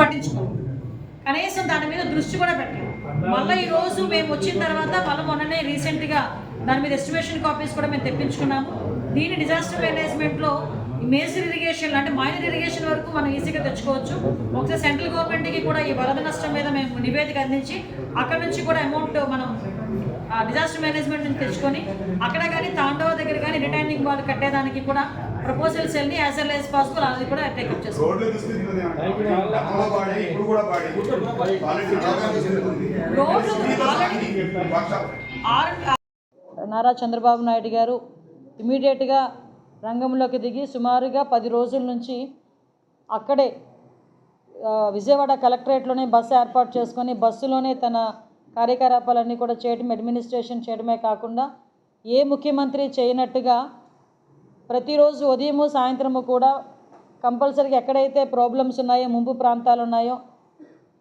పట్టించుకోము. కనీసం దాని మీద దృష్టి కూడా పెట్టాము. మళ్ళీ ఈరోజు మేము వచ్చిన తర్వాత మళ్ళీ మొన్ననే రీసెంట్గా దాని మీద ఎస్టిమేషన్ కాపీస్ కూడా మేము తెప్పించుకున్నాము. దీని డిజాస్టర్ మేనేజ్మెంట్లో మేజర్ ఇరిగేషన్ అంటే మైనర్ ఇరిగేషన్ వరకు మనం ఈజీగా తెచ్చుకోవచ్చు. ఒకసారి సెంట్రల్ గవర్నమెంట్కి కూడా ఈ వరద నష్టం మీద మేము నివేదిక అందించి అక్కడ నుంచి కూడా అమౌంట్ మనం డిజాస్టర్ మేనేజ్మెంట్ నుంచి తెచ్చుకొని అక్కడ కానీ తాండవ దగ్గర కానీ రిటైనింగ్ వాళ్ళు కట్టేదానికి కూడా ప్రపోజల్స్ వెళ్ళి యాజ్ ఎల్ యాజ్ పాసిబుల్ అది కూడా టేకప్ ఆర్- నారా చంద్రబాబు నాయుడు గారు ఇమీడియట్గా రంగంలోకి దిగి సుమారుగా పది రోజుల నుంచి అక్కడే విజయవాడ కలెక్టరేట్లోనే బస్సు ఏర్పాటు చేసుకొని బస్సులోనే తన కార్యకలాపాలన్నీ కూడా చేయడం అడ్మినిస్ట్రేషన్ చేయడమే కాకుండా ఏ ముఖ్యమంత్రి చేయనట్టుగా ప్రతిరోజు ఉదయము సాయంత్రము కూడా కంపల్సరీగా ఎక్కడైతే ప్రాబ్లమ్స్ ఉన్నాయో ముంపు ప్రాంతాలు ఉన్నాయో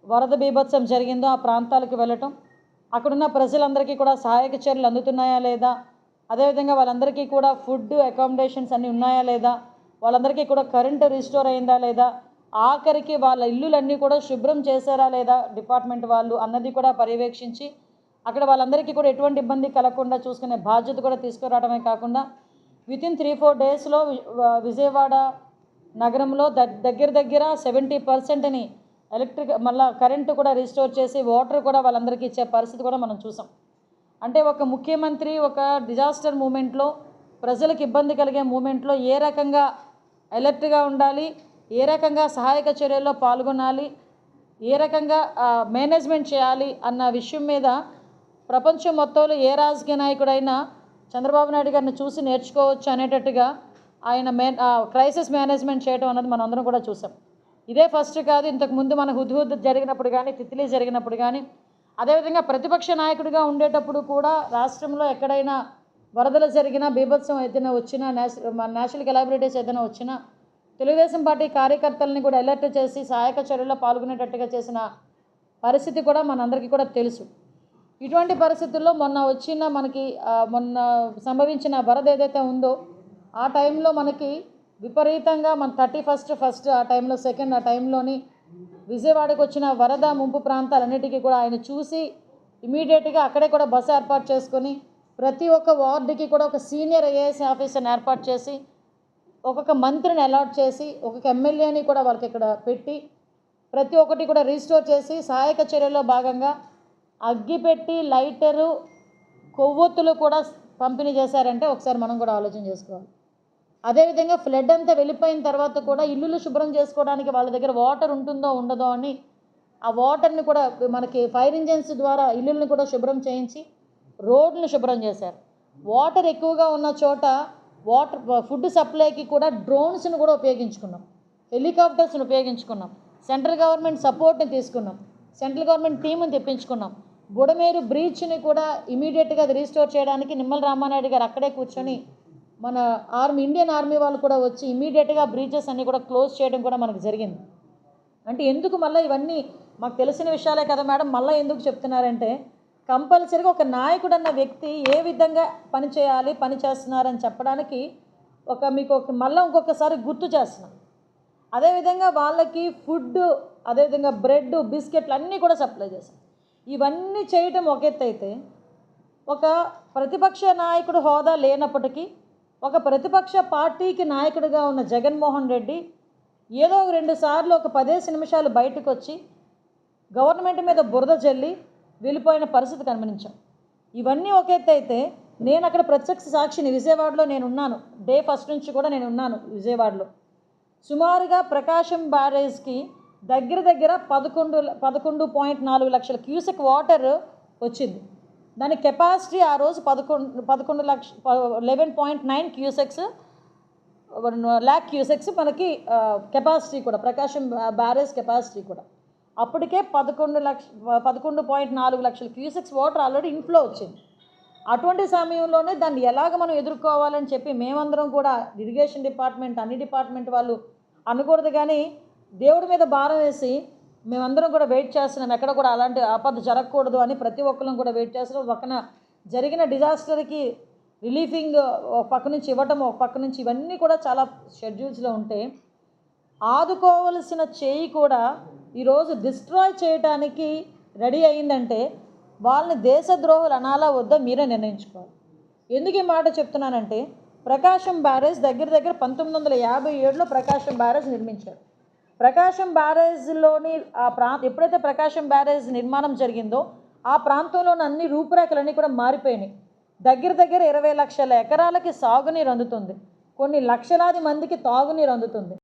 వరద బీభత్సం జరిగిందో ఆ ప్రాంతాలకు వెళ్ళటం. అక్కడున్న ప్రజలందరికీ కూడా సహాయక చర్యలు అందుతున్నాయా లేదా? అదేవిధంగా వాళ్ళందరికీ కూడా ఫుడ్ అకామిడేషన్స్ అన్నీ ఉన్నాయా లేదా? వాళ్ళందరికీ కూడా కరెంటు రిస్టోర్ అయిందా లేదా? ఆఖరికి వాళ్ళ ఇల్లులన్నీ కూడా శుభ్రం చేశారా లేదా డిపార్ట్మెంట్ వాళ్ళు అన్నది కూడా పర్యవేక్షించి అక్కడ వాళ్ళందరికీ కూడా ఎటువంటి ఇబ్బంది కలగకుండా చూసుకునే బాధ్యత కూడా తీసుకురావడమే కాకుండా విత్ ఇన్ త్రీ ఫోర్ డేస్లో విజయవాడ నగరంలో ద- దగ్గర దగ్గర సెవెంటీ పర్సెంట్ని ఎలక్ట్రిక్ మళ్ళా కరెంటు కూడా రిస్టోర్ చేసి వాటర్ కూడా వాళ్ళందరికీ ఇచ్చే పరిస్థితి కూడా మనం చూసాం. అంటే ఒక ముఖ్యమంత్రి ఒక డిజాస్టర్ మూమెంట్లో ప్రజలకు ఇబ్బంది కలిగే మూమెంట్లో ఏ రకంగా అలర్ట్గా ఉండాలి ఏ రకంగా సహాయక చర్యల్లో పాల్గొనాలి ఏ రకంగా మేనేజ్మెంట్ చేయాలి అన్న విషయం మీద ప్రపంచం మొత్తంలో ఏ రాజకీయ నాయకుడైనా చంద్రబాబు నాయుడు గారిని చూసి నేర్చుకోవచ్చు అనేటట్టుగా ఆయన మే క్రైసిస్ మేనేజ్మెంట్ చేయడం అన్నది మనం అందరం కూడా చూసాం. ఇదే ఫస్ట్ కాదు ఇంతకు ముందు మన హుద్హుద్ జరిగినప్పుడు కానీ తిత్లీ జరిగినప్పుడు కానీ అదేవిధంగా ప్రతిపక్ష నాయకుడిగా ఉండేటప్పుడు కూడా రాష్ట్రంలో ఎక్కడైనా వరదలు జరిగినా బీభత్సం ఏదైనా వచ్చినా నేషనల్ నేషనల్ కెలాబిలిటీస్ ఏదైనా వచ్చినా తెలుగుదేశం పార్టీ కార్యకర్తలని కూడా అలర్ట్ చేసి సహాయక చర్యల్లో పాల్గొనేటట్టుగా చేసిన పరిస్థితి కూడా మనందరికీ కూడా తెలుసు. ఇటువంటి పరిస్థితుల్లో మొన్న వచ్చిన మనకి మొన్న సంభవించిన వరద ఏదైతే ఉందో ఆ టైంలో మనకి విపరీతంగా మన థర్టీ ఫస్ట్ ఫస్ట్ ఆ టైంలో సెకండ్ ఆ టైంలోని విజయవాడకు వచ్చిన వరద ముంపు ప్రాంతాలన్నిటికీ కూడా ఆయన చూసి ఇమీడియట్గా అక్కడే కూడా బస్సు ఏర్పాటు చేసుకొని ప్రతి ఒక్క వార్డుకి కూడా ఒక సీనియర్ ఐఏఎస్ ఆఫీసర్ని ఏర్పాటు చేసి ఒక్కొక్క మంత్రిని అలాట్ చేసి ఒక్కొక్క ఎమ్మెల్యేని కూడా వాళ్ళకి ఇక్కడ పెట్టి ప్రతి ఒక్కటి కూడా రీస్టోర్ చేసి సహాయక చర్యల్లో భాగంగా అగ్గిపెట్టి లైటరు కొవ్వొత్తులు కూడా పంపిణీ చేశారంటే ఒకసారి మనం కూడా ఆలోచన చేసుకోవాలి. అదేవిధంగా ఫ్లడ్ అంతా వెళ్ళిపోయిన తర్వాత కూడా ఇల్లులు శుభ్రం చేసుకోవడానికి వాళ్ళ దగ్గర వాటర్ ఉంటుందో ఉండదో అని ఆ వాటర్ని కూడా మనకి ఫైర్ ఇంజన్స్ ద్వారా ఇల్లుల్ని కూడా శుభ్రం చేయించి రోడ్లను శుభ్రం చేశారు. వాటర్ ఎక్కువగా ఉన్న చోట వాటర్ ఫుడ్ సప్లైకి కూడా డ్రోన్స్ని కూడా ఉపయోగించుకున్నాం. హెలికాప్టర్స్ని ఉపయోగించుకున్నాం. సెంట్రల్ గవర్నమెంట్ సపోర్ట్ని తీసుకున్నాం. సెంట్రల్ గవర్నమెంట్ టీముని తెప్పించుకున్నాం. బుడమేరు బ్రీచ్ని కూడా ఇమీడియట్గా అది రీస్టోర్ చేయడానికి నిమ్మల రామానాయుడు గారు అక్కడే కూర్చొని మన ఆర్మీ ఇండియన్ ఆర్మీ వాళ్ళు కూడా వచ్చి ఇమీడియట్గా బ్రీచెస్ అన్నీ కూడా క్లోజ్ చేయడం కూడా మనకు జరిగింది. అంటే ఎందుకు మళ్ళీ ఇవన్నీ మాకు తెలిసిన విషయాలే కదా మేడం మళ్ళీ ఎందుకు చెప్తున్నారంటే కంపల్సరీగా ఒక నాయకుడు అన్న వ్యక్తి ఏ విధంగా పనిచేయాలి పని చేస్తున్నారని చెప్పడానికి ఒక మీకు ఒక మళ్ళీ ఇంకొకసారి గుర్తు చేస్తున్నాం. అదేవిధంగా వాళ్ళకి ఫుడ్ అదేవిధంగా బ్రెడ్ బిస్కెట్లు అన్నీ కూడా సప్లై చేశాం. ఇవన్నీ చేయటం ఒక ఎత్తు అయితే ఒక ప్రతిపక్ష నాయకుడు హోదా లేనప్పటికీ ఒక ప్రతిపక్ష పార్టీకి నాయకుడిగా ఉన్న జగన్మోహన్ రెడ్డి ఏదో ఒక రెండు సార్లు ఒక పదేసి నిమిషాలు బయటకు వచ్చి గవర్నమెంట్ మీద బురద జల్లి వెళ్ళిపోయిన పరిస్థితి కనిపించాం ఇవన్నీ ఒక ఎత్తు అయితే నేను అక్కడ ప్రత్యక్ష సాక్షిని విజయవాడలో నేను ఉన్నాను. డే ఫస్ట్ నుంచి కూడా నేను ఉన్నాను విజయవాడలో. సుమారుగా ప్రకాశం బ్యారేజ్కి దగ్గర దగ్గర పదకొండు పదకొండు పాయింట్ నాలుగు లక్షల క్యూసెక్ వాటర్ వచ్చింది. దాని కెపాసిటీ ఆ రోజు పదకొండు పదకొండు లక్ష eleven point nine cusecs lakh cusecs మనకి కెపాసిటీ కూడా ప్రకాశం బ్యారేజ్ కెపాసిటీ కూడా. అప్పటికే పదకొండు లక్ష పదకొండు పాయింట్ నాలుగు లక్షల క్యూసెక్స్ వాటర్ ఆల్రెడీ ఇన్ఫ్లో వచ్చింది. అటువంటి సమయంలోనే దాన్ని ఎలాగ మనం ఎదుర్కోవాలని చెప్పి మేమందరం కూడా ఇరిగేషన్ డిపార్ట్మెంట్ అన్ని డిపార్ట్మెంట్ వాళ్ళు అనకూడదు కానీ దేవుడి మీద భారం వేసి మేమందరం కూడా వెయిట్ చేస్తున్నాం. ఎక్కడ కూడా అలాంటి ఆపద జరగకూడదు అని ప్రతి ఒక్కరం కూడా వెయిట్ చేస్తున్నాం. పక్కన జరిగిన డిజాస్టర్కి రిలీఫింగ్ ఒక పక్క నుంచి ఇవ్వటం ఒక పక్క నుంచి ఇవన్నీ కూడా చాలా షెడ్యూల్స్లో ఉంటే ఆదుకోవలసిన చేయి కూడా ఈరోజు డిస్ట్రాయ్ చేయటానికి రెడీ అయిందంటే వాళ్ళని దేశద్రోహులు అనాలా వద్దా మీరే నిర్ణయించుకోవాలి. ఎందుకు ఈ మాట చెప్తున్నానంటే ప్రకాశం బ్యారేజ్ దగ్గర దగ్గర పంతొమ్మిది వందల యాభై ఏడులో ప్రకాశం బ్యారేజ్ నిర్మించారు. ప్రకాశం బ్యారేజ్లోని ఆ ప్రా ఎప్పుడైతే ప్రకాశం బ్యారేజ్ నిర్మాణం జరిగిందో ఆ ప్రాంతంలోని అన్ని రూపురేఖలన్నీ కూడా మారిపోయినాయి. దగ్గర దగ్గర ఇరవై లక్షల ఎకరాలకి సాగునీరు అందుతుంది. కొన్ని లక్షలాది మందికి తాగునీరు అందుతుంది.